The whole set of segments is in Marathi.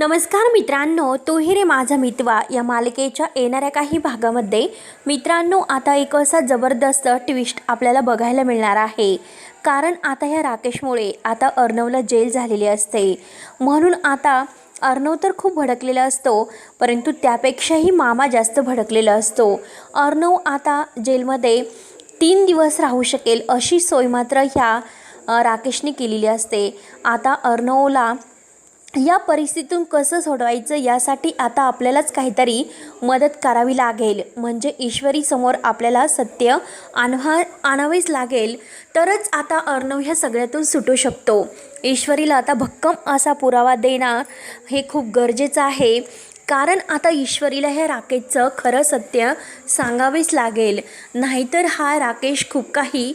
नमस्कार मित्रांनो तू ही रे माझा मितवा. या मालिकेच्या येणाऱ्या काही भागामध्ये मित्रांनो आता एक असा जबरदस्त ट्विस्ट आपल्याला बघायला मिळणार आहे. कारण आता ह्या राकेशमुळे आता अर्णवला जेल झालेली असते. म्हणून आता अर्णव तर खूप भडकलेला असतो परंतु त्यापेक्षाही मामा जास्त भडकलेला असतो. अर्णव आता जेलमध्ये तीन दिवस राहू शकेल अशी सोय मात्र ह्या राकेशने केलेली असते. आता अर्णवला या परिस्थितीतून कसं सोडवायचं यासाठी आता आपल्यालाच काहीतरी मदत करावी लागेल. म्हणजे ईश्वरीसमोर आपल्याला सत्य आणवा आणावेच लागेल. तरच आता अर्णव ह्या सगळ्यातून सुटू शकतो. ईश्वरीला आता भक्कम असा पुरावा देणं हे खूप गरजेचं आहे. कारण आता ईश्वरीला ह्या राकेशचं खरं सत्य सांगावेच लागेल. नाहीतर हा राकेश खूप काही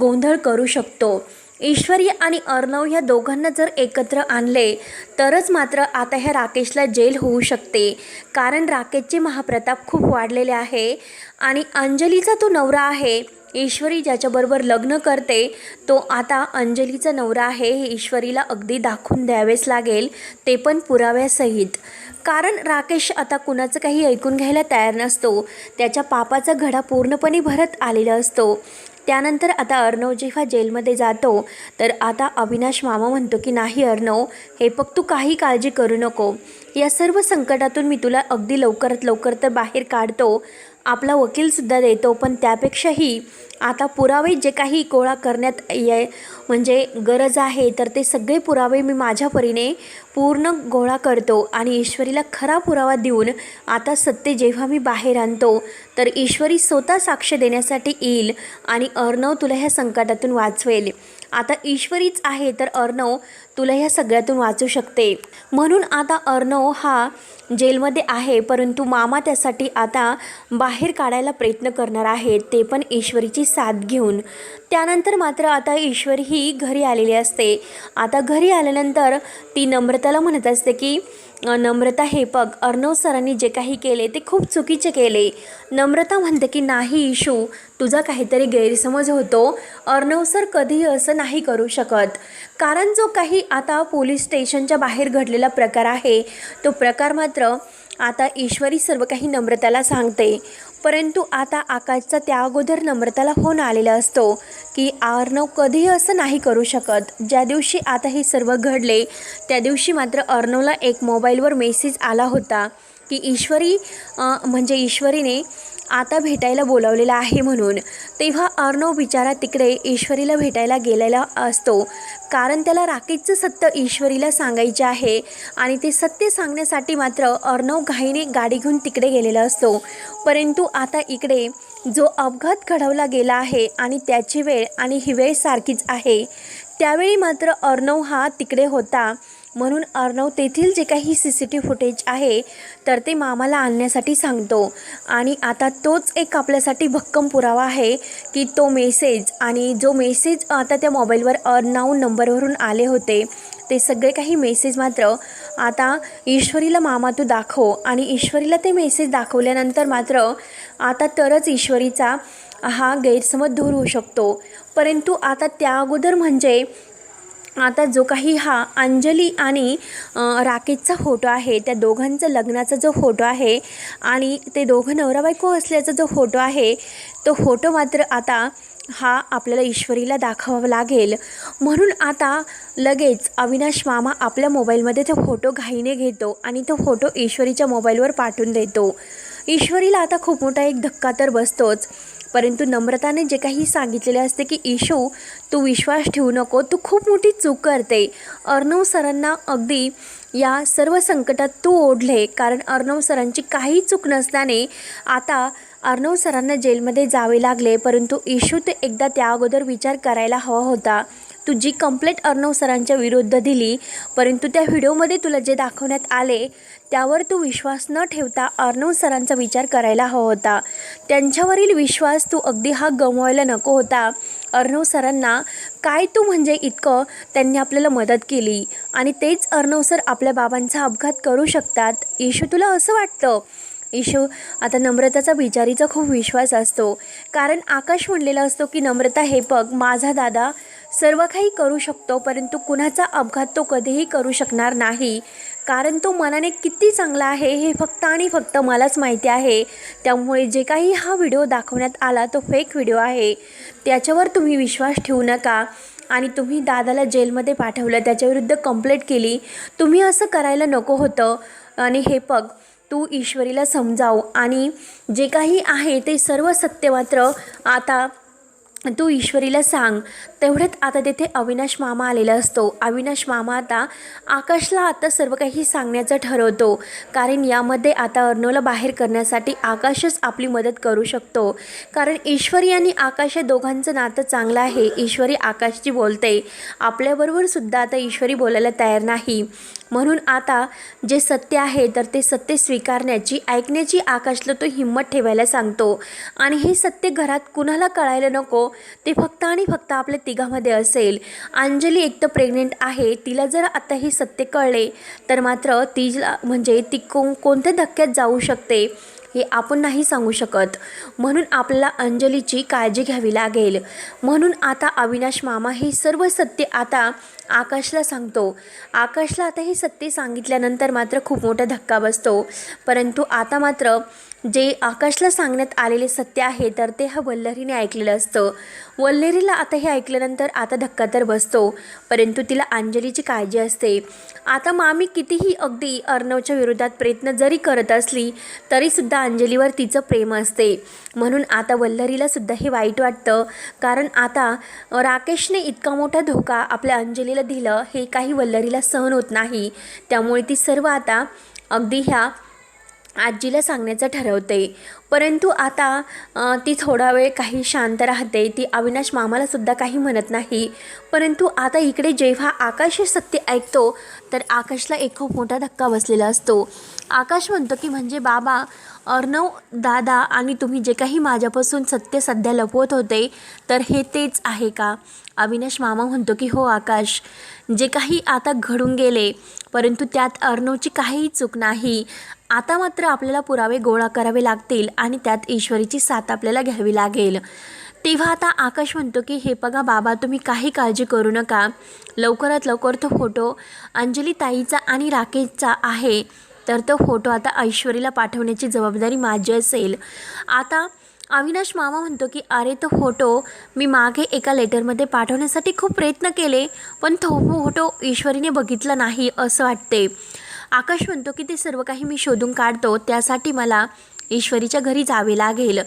गोंधळ करू शकतो. ईश्वरी आणि अर्णव ह्या दोघांना जर एकत्र आणले तरच मात्र आता ह्या राकेशला जेल होऊ शकते. कारण राकेशचे महाप्रताप खूप वाढलेले आहे आणि अंजलीचा तो नवरा आहे. ईश्वरी ज्याच्याबरोबर लग्न करते तो आता अंजलीचा नवरा आहे हे ईश्वरीला अगदी दाखवून द्यावेच लागेल ते पण पुराव्यासहित. कारण राकेश आता कुणाचं काही ऐकून घ्यायला तयार नसतो. त्याच्या पापाचा घडा पूर्णपणे भरत आलेला असतो. त्यानंतर आता अर्णव जेव्हा जेलमध्ये जातो तर आता अविनाश मामा म्हणतो की नाही अर्णव हे फक्त तू काही काळजी करू नको. या सर्व संकटातून मी तुला अगदी लवकरात लवकर तर बाहेर काढतो. आपला वकीलसुद्धा देतो पण त्यापेक्षाही आता पुरावे जे काही गोळा करण्यात ये म्हणजे गरज आहे तर ते सगळे पुरावे मी माझ्या परीने पूर्ण गोळा करतो आणि ईश्वरीला खरा पुरावा देऊन आता सत्य जेव्हा मी बाहेर आणतो तर ईश्वरी स्वतः साक्ष देण्यासाठी येईल आणि अर्णव तुला ह्या संकटातून वाचवेल. आता ईश्वरीच आहे तर अर्णव तुला ह्या सगळ्यातून वाचू शकते. म्हणून आता अर्णव हा जेलमध्ये आहे परंतु मामा त्यासाठी आता बाहेर काढायला प्रयत्न करणार आहेत ते पण ईश्वरीची साथ घेऊन. त्यानंतर मात्र आता ईश्वरी ही घरी आलेली असते. आता घरी आल्यानंतर ती नम्रताला म्हणत असते की नम्रता हे बघ अर्णव सरांनी जे काही केले ते खूप चुकीचे केले. नम्रता म्हणते की नाही इशू तुझा काहीतरी गैरसमज होतो. अर्णव सर कधीही असं नाही करू शकत. कारण जो काही आता पोलीस स्टेशनच्या बाहेर घडलेला प्रकार आहे तो प्रकार मात्र आता ईश्वरी सर्व काही नम्रताला सांगते. परंतु आता आकाशचा त्या अगोदर नम्रताला फोन आलेला असतो की अर्णव कधीही असं नाही करू शकत. ज्या दिवशी आता हे सर्व घडले त्या दिवशी मात्र अर्णवला एक मोबाईलवर मेसेज आला होता की ईश्वरी म्हणजे ईश्वरीने आता भेटायला बोलावलेलं आहे म्हणून. तेव्हा अर्णव बिचारा तिकडे ईश्वरीला भेटायला गेलेला असतो. कारण त्याला राकेशचं सत्य ईश्वरीला सांगायचे आहे आणि ते सत्य सांगण्यासाठी मात्र अर्णव घाईने गाडी घेऊन तिकडे गेलेला असतो. परंतु आता इकडे जो अपघात घडवला गेला आहे आणि त्याची वेळ आणि ही वेळ सारखीच आहे. त्यावेळी मात्र अर्णव हा तिकडे होता. म्हणून अर्णव तेथील जे काही सी सी टी फुटेज आहे तर ते मामाला आणण्यासाठी सांगतो. आणि आता तोच एक आपल्यासाठी भक्कम पुरावा आहे की तो मेसेज आणि जो मेसेज आता त्या मोबाईलवर अननाऊन नंबरवरून आले होते ते सगळे काही मेसेज मात्र आता ईश्वरीला मामा तू दाखव. आणि ईश्वरीला ते मेसेज दाखवल्यानंतर मात्र आता तरच ईश्वरीचा हा गैरसमज दूर होऊ शकतो. परंतु आता त्या अगोदर म्हणजे आता जो काही हा अंजली आणि राकेशचा फोटो आहे त्या दोघांचं लग्नाचा जो फोटो आहे आणि ते दोघं नवरा बायको असल्याचा जो फोटो आहे तो फोटो मात्र आता हा आपल्याला ईश्वरीला दाखवावा लागेल. म्हणून आता लगेच अविनाश मामा आपल्या मोबाईलमध्ये तो फोटो घाईने घेतो आणि तो फोटो ईश्वरीच्या मोबाईलवर पाठवून देतो. ईश्वरीला आता खूप मोठा एक धक्का तर बसतोच. परंतु नम्रताने जे काही सांगितलेले असते की इशू तू विश्वास ठेवू नको तू खूप मोठी चूक करते. अर्णव सरांना अगदी या सर्व संकटात तू ओढले कारण अर्णव सरांची काही चूक नसल्याने आता अर्णव सरांना जेलमध्ये जावे लागले परंतु इशू ते एकदा त्या अगोदर विचार करायला हवा होता. तू जी कंप्लेंट अर्णव सरांच्या विरुद्ध दिली परंतु त्या व्हिडिओमध्ये तुला जे दाखवण्यात आले त्यावर तू विश्वास न ठेवता अर्णव सरांचा विचार करायला हवा होता. त्यांच्यावरील विश्वास तू अगदी हा गमवायला नको होता. अर्णव सरांना काय तू म्हणजे इतकं त्यांनी आपल्याला मदत केली आणि तेच अर्णव सर आपल्या बाबांचा अपघात करू शकतात? येशू तुला असं वाटतं? इशू आता नम्रताचा बिचारीचा खूप विश्वास असतो. कारण आकाश म्हणलेला असतो की नम्रता हे बघ माझा दादा सर्व काही करू शकतो परंतु कुणाचा अपघात तो कधीही करू शकणार नाही. कारण तो मनाने किती चांगला आहे हे फक्त आणि फक्त मलाच माहिती आहे. त्यामुळे जे काही हा व्हिडिओ दाखवण्यात आला तो फेक व्हिडिओ आहे. त्याच्यावर तुम्ही विश्वास ठेवू नका. आणि तुम्ही दादाला जेलमध्ये पाठवलं त्याच्याविरुद्ध कंप्लेंट केली तुम्ही असं करायला नको होतं. आणि हे पग तू ईश्वरीला समजाव. आणि जे काही आहे ते सर्व सत्य मात्र आता तू ईश्वरीला सांग. तेवढ्यात आता तेथे अविनाश मामा आलेला असतो. अविनाश मामा आता आकाशला आता सर्व काही सांगण्याचं ठरवतो. कारण यामध्ये आता अर्णवला बाहेर करण्यासाठी आकाशच आपली मदत करू शकतो. कारण ईश्वरी आणि आकाश या दोघांचं नातं चांगलं आहे. ईश्वरी आकाशची बोलते. आपल्याबरोबर सुद्धा आता ईश्वरी बोलायला तयार नाही. म्हणून आता जे सत्य आहे तर ते सत्य स्वीकारण्याची ऐकण्याची आकाशला तो हिंमत ठेवायला सांगतो. आणि हे सत्य घरात कुणाला कळायला नको ते फक्त आणि फक्त आपल्या तिघामध्ये असेल. अंजली एक तर प्रेग्नेंट आहे. तिला जर आता हे सत्य कळले तर मात्र तिला म्हणजे ती को कोणत्या धक्क्यात जाऊ शकते हे आपण नाही सांगू शकत. म्हणून आपल्याला अंजलीची काळजी घ्यावी लागेल. म्हणून आता अविनाश मामा हे सर्व सत्य आता आकाशला सांगतो. आकाशला आता हे सत्य सांगितल्यानंतर मात्र खूप मोठा धक्का बसतो. परंतु आता मात्र जे आकाशला सांगण्यात आलेले सत्य आहे तर ते हा वल्लरीने ऐकलेलं असतं. वल्लरीला आता हे ऐकल्यानंतर आता धक्का तर बसतो परंतु तिला अंजलीची काळजी असते. आता मामी कितीही अगदी अर्णवच्या विरोधात प्रयत्न जरी करत असली तरीसुद्धा अंजलीवर तिचं प्रेम असते. म्हणून आता वल्लरीलासुद्धा हे वाईट वाटतं कारण आता राकेशने इतका मोठा धोका आपल्या अंजलीला दिलं हे काही वल्लरीला सहन होत नाही. त्यामुळे ती सर्व आता अगदी ह्या आजीला सांगण्याचं ठरवते. परंतु आता ती थोडा वेळ काही शांत राहते. ती अविनाश मामालासुद्धा काही म्हणत नाही. परंतु आता इकडे जेव्हा आकाश हे सत्य ऐकतो तर आकाशला एक खूप मोठा धक्का बसलेला असतो. आकाश म्हणतो की म्हणजे बाबा अर्णव दादा आणि तुम्ही जे काही माझ्यापासून सत्य सध्या लपवत होते तर हे तेच आहे का? अविनाश मामा म्हणतो की हो आकाश जे काही आता घडून गेले परंतु त्यात अर्णवची काहीही चूक नाही. आता मात्र आपल्याला पुरावे गोळा करावे लागतील आणि त्यात ईश्वरीची साथ आपल्याला घ्यावी लागेल. तेव्हा आता आकाश म्हणतो की हे बघा बाबा तुम्ही काही काळजी करू नका. लवकरात लवकर तो फोटो अंजली ताईचा आणि राकेशचा आहे. तर तो फोटो आता ऐश्वरीला पाठवण्याची जबाबदारी माझी असेल. आता अविनाश मामा म्हणतो की अरे तो फोटो मी मागे एका लेटरमध्ये पाठवण्यासाठी खूप प्रयत्न केले पण तो फोटो ईश्वरीने बघितला नाही असं वाटते. आकाश म्हणतो की ते सर्व काही मी शोधून काढतो त्यासाठी मला ईश्वरीच्या घरी जावे लागेल.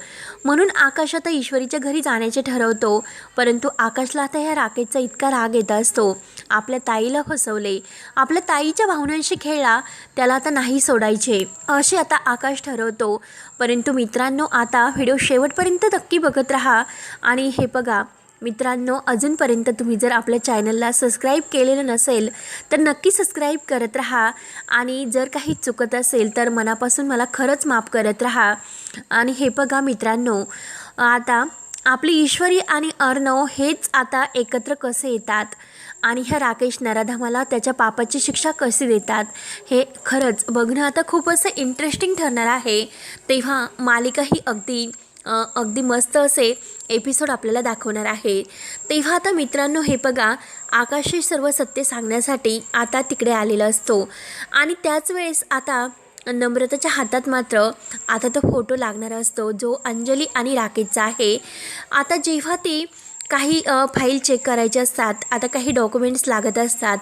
म्हणून आकाश आता ईश्वरीच्या घरी जाण्याचे ठरवतो परंतु आकाशला आता ह्या राकेशचा इतका राग येत असतो. आपल्या ताईला फसवले. आपल्या ताईच्या भावनांशी खेळला त्याला आता नाही सोडायचे. असे आता आकाश ठरवतो. परंतु मित्रांनो आता व्हिडिओ शेवटपर्यंत नक्की बघत राहा. आणि हे बघा मित्रांनो अजूनपर्यंत तुम्ही जर आपल्या चॅनलला सबस्क्राईब केलेलं नसेल तर नक्की सबस्क्राईब करत राहा. आणि जर काही चुकत असेल तर मनापासून मला खरंच माफ करत राहा. आणि हे बघा मित्रांनो आता आपली ईश्वरी आणि अर्णव हेच आता एकत्र कसे येतात? आणि ह्या राकेश नराधमाला त्याच्या पापाची शिक्षा कशी देतात? हे खरंच बघणं आता खूप असं इंटरेस्टिंग ठरणार आहे. तेव्हा मालिका ही अगदी अगदी मस्त असे एपिसोड आपल्याला दाखवणार आहे. तेव्हा आता मित्रांनो हे बघा आकाशही सर्व सत्य सांगण्यासाठी आता तिकडे आलेला असतो. आणि त्याच वेळेस आता नम्रताच्या हातात मात्र आता तो फोटो लागणारा असतो जो अंजली आणि राकेशचा आहे. आता जेव्हा ती काही फाईल चेक करायचे असतात आता काही डॉक्युमेंट्स लागत असतात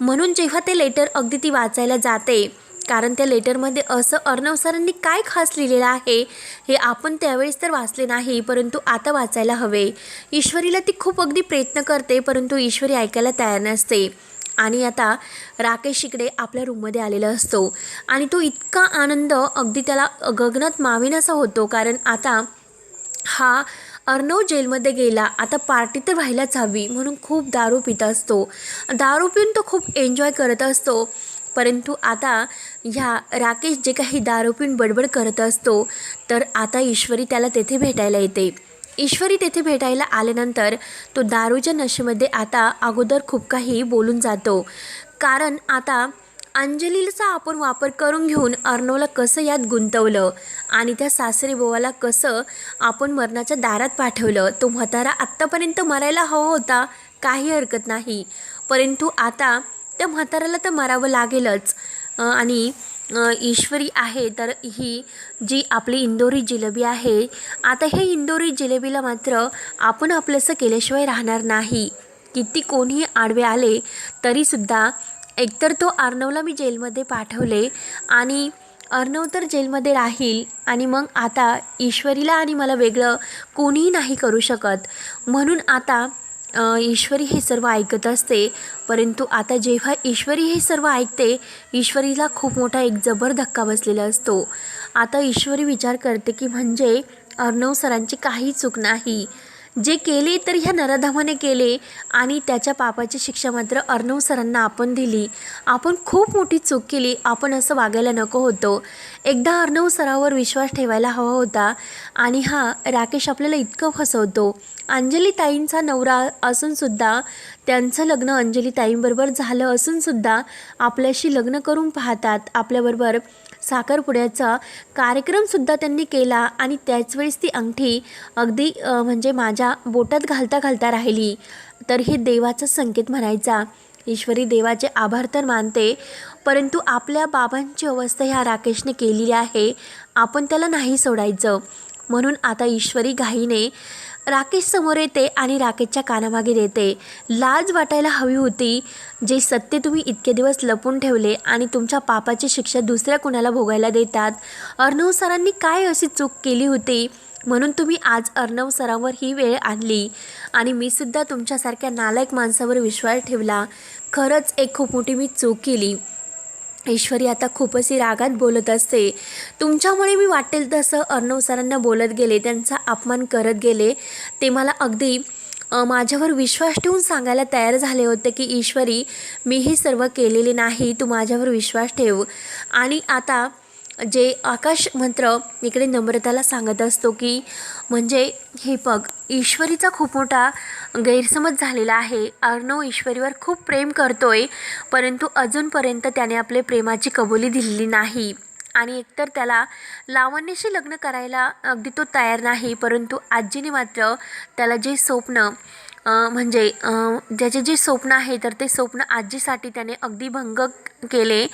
म्हणून जेव्हा ते लेटर अगदी ती वाचायला जाते कारण त्या लेटरमध्ये असं अर्णव सरांनी काय खास लिहिलेलं आहे हे आपण त्यावेळेस तर वाचले नाही परंतु आता वाचायला हवे. ईश्वरीला ती खूप अगदी प्रयत्न करते परंतु ईश्वरी ऐकायला तयार नसते. आणि आता राकेश इकडे आपल्या रूममध्ये आलेला असतो. आणि तो इतका आनंद अगदी त्याला गगनात मावीन असा होतो कारण आता हा अर्णव जेलमध्ये गेला. आता पार्टी तर व्हायलाच हवी म्हणून खूप दारू पित असतो. दारू पिऊन तो खूप एन्जॉय करत असतो. परंतु आता ह्या राकेश जे काही दारू पिऊन बडबड करत असतो तर आता ईश्वरी त्याला तेथे भेटायला येते. ईश्वरी तेथे भेटायला आल्यानंतर तो दारूच्या नशेमध्ये आता अगोदर खूप काही बोलून जातो. कारण आता अंजलीचा आपण वापर करून घेऊन अर्णवला कसं यात गुंतवलं आणि त्या सासरी बोवाला कसं आपण मरणाच्या दारात पाठवलं तो म्हातारा आत्तापर्यंत मरायला हवा होता काही हरकत नाही. परंतु आता त्या म्हाताऱ्याला तर मरावं लागेलच. आणि ईश्वरी आहे तर ही जी आपली इंदोरी जिलेबी आहे आता हे इंदोरी जिलेबीला मात्र आपण आपलंसं केल्याशिवाय राहणार नाही. किती कोणीही आडवे आले तरीसुद्धा एकतर तो अर्णवला मी जेलमध्ये पाठवले आणि अर्णव तर जेलमध्ये राहील आणि मग आता ईश्वरीला आणि मला वेगळं कोणीही नाही करू शकत. म्हणून आता ईश्वरी हे सर्व ऐकत असते परंतु आता जेव्हा ईश्वरी हे सर्व ऐकते ईश्वरीला खूप मोठा एक जबर धक्का बसलेला असतो. आता ईश्वरी विचार करते की म्हणजे अर्णव सरांची काही चूक नाही. जे केले तर ह्या नराधामाने केले आणि त्याच्या पापाची शिक्षा मात्र अर्णव सरांना आपण दिली. आपण खूप मोठी चूक केली. आपण असं वागायला नको होतो. एकदा अर्णव सरावर विश्वास ठेवायला हवा होता आणि हा राकेश आपल्याला इतकं फसवतो. अंजली ताईंचा नवरा असूनसुद्धा त्यांचं लग्न अंजली ताईंबरोबर झालं असूनसुद्धा आपल्याशी लग्न करून पाहतात. आपल्याबरोबर साखरपुड्याचा कार्यक्रमसुद्धा त्यांनी केला आणि त्याचवेळेस ती अंगठी अगदी म्हणजे माझ्या बोटात घालता घालता राहिली. तर हे देवाचा संकेत म्हणायचा. ईश्वरी देवाचे आभार तर मानते परंतु आपल्या बाबांची अवस्था ह्या राकेशने केलेली आहे. आपण त्याला नाही सोडायचं. म्हणून आता ईश्वरी घाईने राकेश समोर येते आणि राकेशच्या कानामागे देते. लाज वाटायला हवी होती. जे सत्य तुम्ही इतके दिवस लपून ठेवले आणि तुमच्या पापाची शिक्षा दुसऱ्या कुणाला भोगायला देतात? अर्णव सरांनी काय अशी चूक केली होती? म्हणून तुम्ही आज अर्णव सरांवर ही वेळ आणली. आणि मी सुद्धा तुमच्यासारख्या नालायक माणसावर विश्वास ठेवला. खरंच एक खूप मोठी मी चूक केली. ईश्वरी आता खूपच रागात बोलत असते. तुमच्यामुळे मी वाटेल तसं अर्णव सरांना बोलत गेले त्यांचा अपमान करत गेले. ते मला अगदी माझ्यावर विश्वास ठेवून सांगायला तयार झाले होते की ईश्वरी मी हे सर्व केलेले नाही तू माझ्यावर विश्वास ठेव. आणि आता जे आकाश मंत्र इकडे नम्रताला सांगत असतो की म्हणजे हे बघ ईश्वरीचा खूप मोठा गैरसमज झालेला आहे. अर्णव ईश्वरीवर खूप प्रेम करतोय परंतु अजूनपर्यंत त्याने आपले प्रेमाची कबुली दिलेली नाही. आणि एकतर त्याला लावण्याशी लग्न करायला अगदी तो तयार नाही परंतु आजीने मात्र त्याला जे स्वप्न म्हणजे ज्याचे जे स्वप्न आहे तर ते स्वप्न आजीसाठी त्याने अगदी भंग केले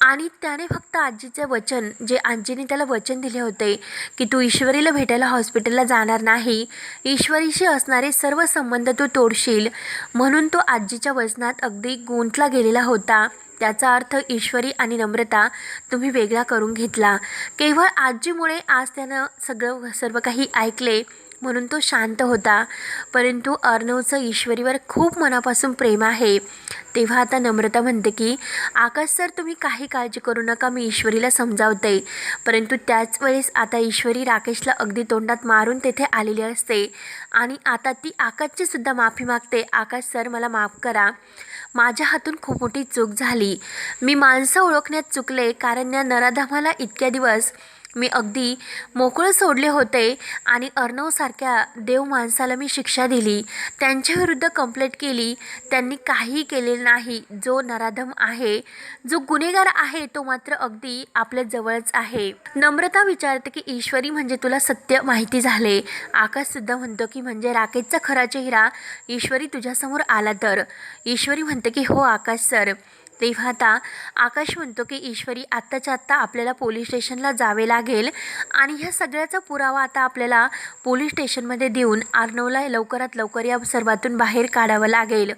आणि त्याने फक्त आजीचे वचन जे आजीने त्याला वचन दिले होते की तू ईश्वरीला भेटायला हॉस्पिटलला जाणार नाही ईश्वरीशी असणारे सर्व संबंध तू तोडशील म्हणून तो आजीच्या वचनात अगदी गुंतला गेलेला होता. त्याचा अर्थ ईश्वरी आणि नम्रता तुम्ही वेगळा करून घेतला. केवळ आजीमुळे आज त्यानं सगळं सर्व काही ऐकले. म्हणून तो शांत होता. परंतु अर्णवचं ईश्वरीवर खूप मनापासून प्रेम आहे. तेव्हा आता नम्रता म्हणते की आकाश सर तुम्ही काही काळजी करू नका मी ईश्वरीला समजावते. परंतु त्याच वेळेस आता ईश्वरी राकेशला अगदी तोंडात मारून तेथे आलेली असते. आणि आता ती आकाशची सुद्धा माफी मागते. आकाश सर मला माफ करा. माझ्या हातून खूप मोठी चूक झाली. मी माणसं ओळखण्यात चुकले. कारण या नराधामाला इतक्या दिवस मी अगदी मोकळं सोडले होते आणि अर्णवसारख्या देव माणसाला मी शिक्षा दिली. त्यांच्याविरुद्ध कंप्लेंट केली. त्यांनी काही केलेलं नाही. जो नराधम आहे जो गुन्हेगार आहे तो मात्र अगदी आपल्या जवळच आहे. नम्रता विचारते की ईश्वरी म्हणजे तुला सत्य माहिती झाले आकाशसुद्धा म्हणतो की म्हणजे राकेशचा खरा चेहरा ईश्वरी तुझ्यासमोर आला तर ईश्वरी म्हणते की हो आकाश सर. तेव्हा आता आकाश म्हणतो की ईश्वरी आत्ताच्या आत्ता आपल्याला पोलीस स्टेशनला जावे लागेल आणि ह्या सगळ्याचा पुरावा आता आपल्याला पोलीस स्टेशनमध्ये देऊन आर्नवला लवकरात लवकर या सर्वातून बाहेर काढावं लागेल.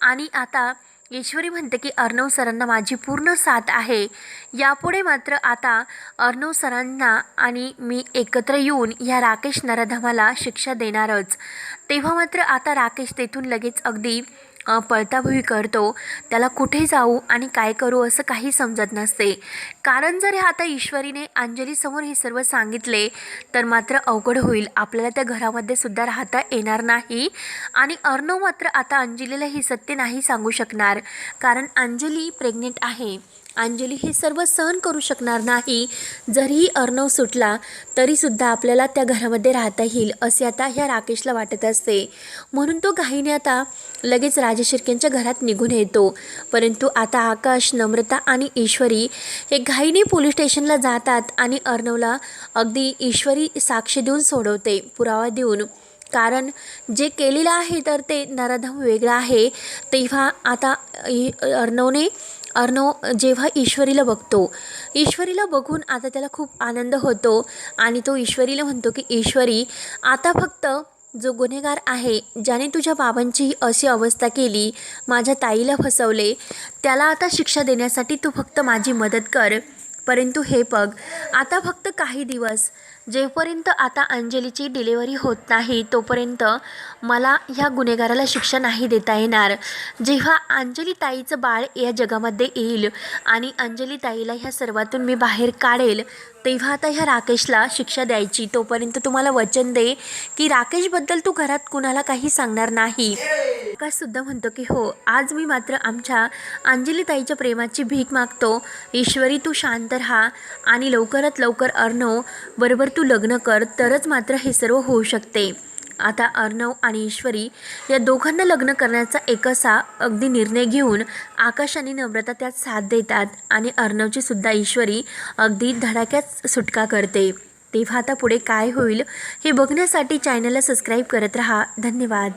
आणि आता ईश्वरी म्हणते की अर्णव सरांना माझी पूर्ण साथ आहे. यापुढे मात्र आता अर्णव सरांना आणि मी एकत्र येऊन या राकेश नराधमाला शिक्षा देणारच. तेव्हा मात्र आता राकेश तेथून लगेच अगदी पळताभुई करतो त्याला कुठे जाऊ आणि काय करू असं काही समजत नसते. कारण जर हे आता ईश्वरीने अंजलीसमोर हे सर्व सांगितले तर मात्र अवघड होईल. आपल्याला त्या घरामध्ये सुद्धा राहता येणार नाही आणि अर्णव मात्र आता अंजलीला ही सत्य नाही सांगू शकणार. कारण अंजली प्रेग्नेंट आहे. अंजली हे सर्व सहन करू शकणार नाही. जरीही अर्णव सुटला तरीसुद्धा आपल्याला त्या घरामध्ये राहता येईल असे आता ह्या राकेशला वाटत असते. म्हणून तो घाईने आता लगेच राजशिर्केंच्या घरात निघून येतो. परंतु आता आकाश नम्रता आणि ईश्वरी हे घाईने पोलीस स्टेशनला जातात आणि अर्णवला अगदी ईश्वरी साक्ष देऊन सोडवते पुरावा देऊन. कारण जे केलेलं आहे तर ते नराधम वेगळं आहे. तेव्हा आता अर्णवने अर्णव जेव्हा ईश्वरीला बघतो ईश्वरीला बघून आता त्याला खूप आनंद होतो आणि तो ईश्वरीला म्हणतो की ईश्वरी आता फक्त जो गुन्हेगार आहे ज्याने तुझ्या बाबांची अशी अवस्था केली माझ्या ताईला फसवले त्याला आता शिक्षा देण्यासाठी तू फक्त माझी मदत कर. परंतु हे बघ आता फक्त काही दिवस जेपर्यंत आता अंजलीची डिलेवरी होत नाही तोपर्यंत मला ह्या गुन्हेगाराला शिक्षा नाही देता येणार. जेव्हा अंजली ताईचं बाळ या जगामध्ये येईल आणि अंजली ताईला ह्या सर्वातून मी बाहेर काढेल तेव्हा आता ह्या राकेशला शिक्षा द्यायची. तोपर्यंत तुम्हाला वचन दे की राकेशबद्दल तू घरात कुणाला काही सांगणार नाही. सुद्धा म्हणतो की हो आज मी मात्र आमच्या अंजली ताईच्या प्रेमाची भीक मागतो. ईश्वरी तू शांत राहा आणि लवकरात लवकर अर्णव बरोबर तू तू लग्न कर तरच मात्र हे सर्व होऊ शकते. आता अर्णव आणि ईश्वरी या दोघांना लग्न करण्याचा एक असा अगदी निर्णय घेऊन आकाश आणि नम्रता त्यात साथ देतात आणि अर्णवची सुद्धा ईश्वरी अगदी धडाक्यात सुटका करते. तेव्हा आता पुढे काय होईल हे बघण्यासाठी चॅनलला सबस्क्राईब करत राहा. धन्यवाद.